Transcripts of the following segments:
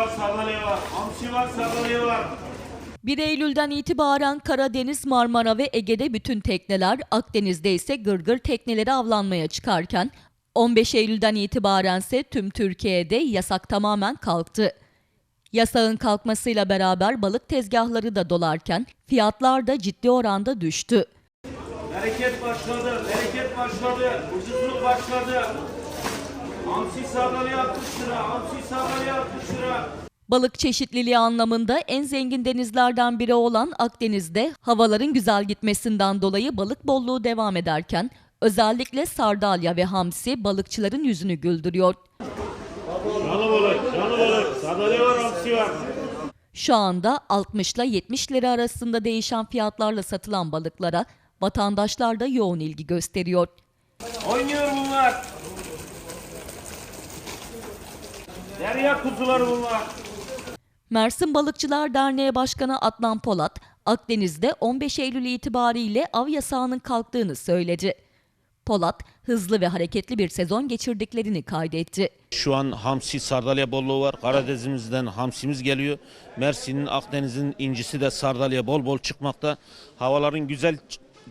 var, sardalya var. Hamsi var, sardalya var. 1 Eylül'den itibaren Karadeniz, Marmara ve Ege'de bütün tekneler, Akdeniz'de ise gırgır tekneleri avlanmaya çıkarken 15 Eylül'den itibaren ise tüm Türkiye'de yasak tamamen kalktı. Yasağın kalkmasıyla beraber balık tezgahları da dolarken fiyatlar da ciddi oranda düştü. Bereket başladı, bereket başladı. Ucuzluk başladı. Hamsi sardalya 60 lira, hamsi sardalya 60 lira. Balık çeşitliliği anlamında en zengin denizlerden biri olan Akdeniz'de havaların güzel gitmesinden dolayı balık bolluğu devam ederken özellikle sardalya ve hamsi balıkçıların yüzünü güldürüyor. Canlı balık, canlı balık. Sardalya var, hamsi var. Şu anda 60 ile 70 lira arasında değişen fiyatlarla satılan balıklara vatandaşlar da yoğun ilgi gösteriyor. Oynuyor bunlar. Derya kuzuları bunlar. Mersin Balıkçılar Derneği Başkanı Adnan Polat, Akdeniz'de 15 Eylül itibariyle av yasağının kalktığını söyledi. Polat, hızlı ve hareketli bir sezon geçirdiklerini kaydetti. Şu an hamsi sardalya bolluğu var. Karadenizimizden hamsimiz geliyor. Mersin'in Akdeniz'in incisi de sardalya bol bol çıkmakta. Havaların güzel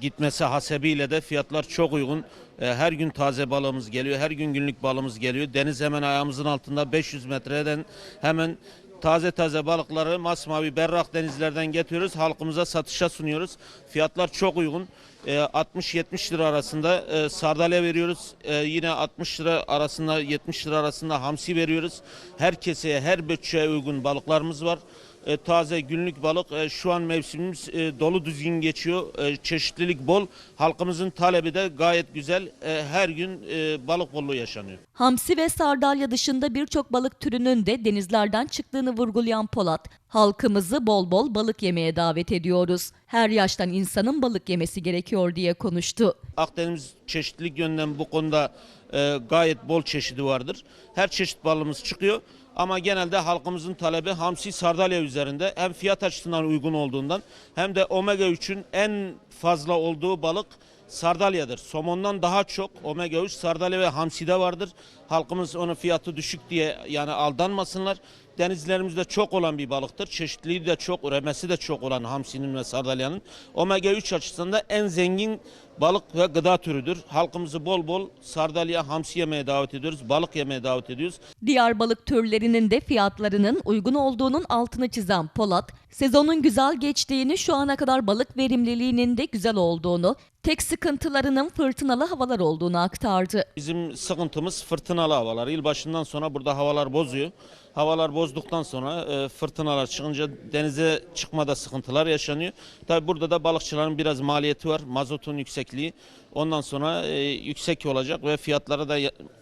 gitmesi hasebiyle de fiyatlar çok uygun. Ee, Her gün taze balığımız geliyor. Her gün günlük balımız geliyor. Deniz hemen ayağımızın altında 500 metreden hemen taze taze balıkları masmavi berrak denizlerden getiriyoruz. Halkımıza satışa sunuyoruz. Fiyatlar çok uygun. Ee, 60-70 lira arasında e, sardalya veriyoruz. Ee, Yine 60 lira arasında 70 lira arasında hamsi veriyoruz. Her keseye her bütçeye uygun balıklarımız var. Ee, Taze günlük balık e, şu an mevsimimiz e, dolu düzgün geçiyor. E, Çeşitlilik bol. Halkımızın talebi de gayet güzel. E, Her gün e, balık bolluğu yaşanıyor. Hamsi ve sardalya dışında birçok balık türünün de denizlerden çıktığını vurgulayan Polat, halkımızı bol bol balık yemeye davet ediyoruz. Her yaştan insanın balık yemesi gerekiyor diye konuştu. Akdeniz çeşitlilik yönden bu konuda e, gayet bol çeşidi vardır. Her çeşit balımız çıkıyor. Ama genelde halkımızın talebi hamsi sardalya üzerinde. Hem fiyat açısından uygun olduğundan hem de omega 3'ün en fazla olduğu balık sardalyadır. Somondan daha çok omega 3 sardalya ve hamside vardır. Halkımız onun fiyatı düşük diye yani aldanmasınlar. Denizlerimizde çok olan bir balıktır. Çeşitliliği de çok, üremesi de çok olan hamsinin ve sardalyanın. Omega 3 açısından da en zengin balık ve gıda türüdür. Halkımızı bol bol sardalya, hamsi yemeye davet ediyoruz. Balık yemeye davet ediyoruz. Diğer balık türlerinin de fiyatlarının uygun olduğunun altını çizen Polat, sezonun güzel geçtiğini şu ana kadar balık verimliliğinin de güzel olduğunu, tek sıkıntılarının fırtınalı havalar olduğunu aktardı. Bizim sıkıntımız fırtınalı havalar. Yılbaşından sonra burada havalar bozuyor. Havalar bozduktan sonra e, fırtınalar çıkınca denize çıkmada sıkıntılar yaşanıyor. Tabi burada da balıkçıların biraz maliyeti var. Mazotun yüksekliği. Ondan sonra e, yüksek olacak ve fiyatlara da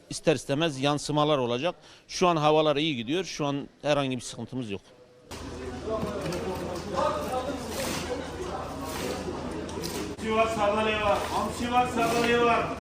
ister istemez yansımalar olacak. Şu an havalar iyi gidiyor. Şu an herhangi bir sıkıntımız yok. Hamsi var, sardalya var. Hamsi var, sardalya var.